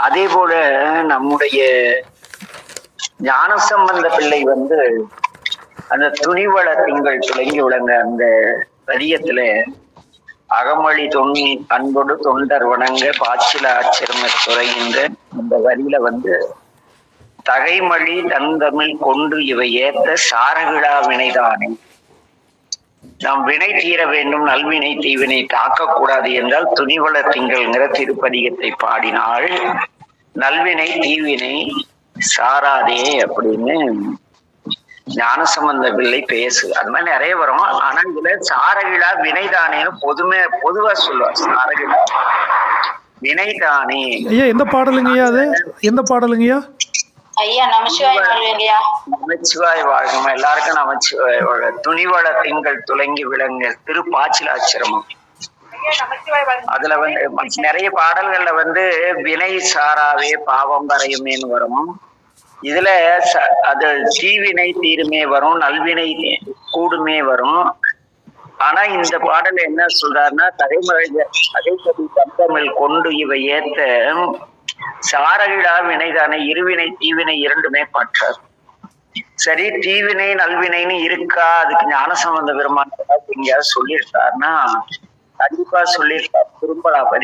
அதே போல நம்முடைய ஞானசம்பந்த பிள்ளை வந்து அந்த துணிவள திங்கள் துளங்கி விளங்க அந்த பதியத்துல அகமொழி தொன்னி அன்போடு தொண்டர் வணங்க பாச்சில ஆச்சிரம துறைகின்ற அந்த வரியில வந்து தகைமொழி தந்தமிழ் கொண்டு இவை ஏத்த சாரகிழா வினைதானே? நாம் வினை தீர வேண்டும் நல்வினை தீவினை தாக்கக்கூடாது என்றால் துணிவள திங்கள்ங்கிற திருப்பதிகத்தை பாடினால் நல்வினை தீவினை சாராதே அப்படின்னு ஞானசம்பந்த பிள்ளை பேசு அது மாதிரி நிறைய வரும். ஆனா இதுல சாரகிழா வினைதானேன்னு பொதுமே பொதுவா சொல்லுவார். சாரகிழா வினைதானே. ஐயா எந்த பாடலுங்கய்யா அது? எந்த பாடலுங்கய்யா? ஐயா நமசிவாய் நமச்சிவாய் வாழ்க்கை எல்லாருக்கும் நமச்சிவாய் வாழ துணிவள திங்கள் துலங்கி விளங்க திருப்பாச்சிலாச்சிரமம் அதுல வந்து நிறைய பாடல்கள்ல வந்து வினை சாராவே பாவம் வரையுமேன்னு வரும். இதுல அது தீவினை தீருமே வரும் நல்வினை கூடுமே வரும். ஆனா இந்த பாடல் என்ன சொல்றாருன்னா தலைமுறை அதைப்படி தந்தமிழ் கொண்டு இவை ஏத்த சாரகிடா வினைதானே இருவினை தீவினை இரண்டுமே பற்றாது சரி தீவினை நல்வினைன்னு இருக்கா? அதுக்கு ஞானசம்பந்த பெருமான் ஏதாவது எங்கேயாவது சொல்லியிருக்காருன்னா கண்டிப்பா சொல்லியிருக்காரு திரும்பலாபதி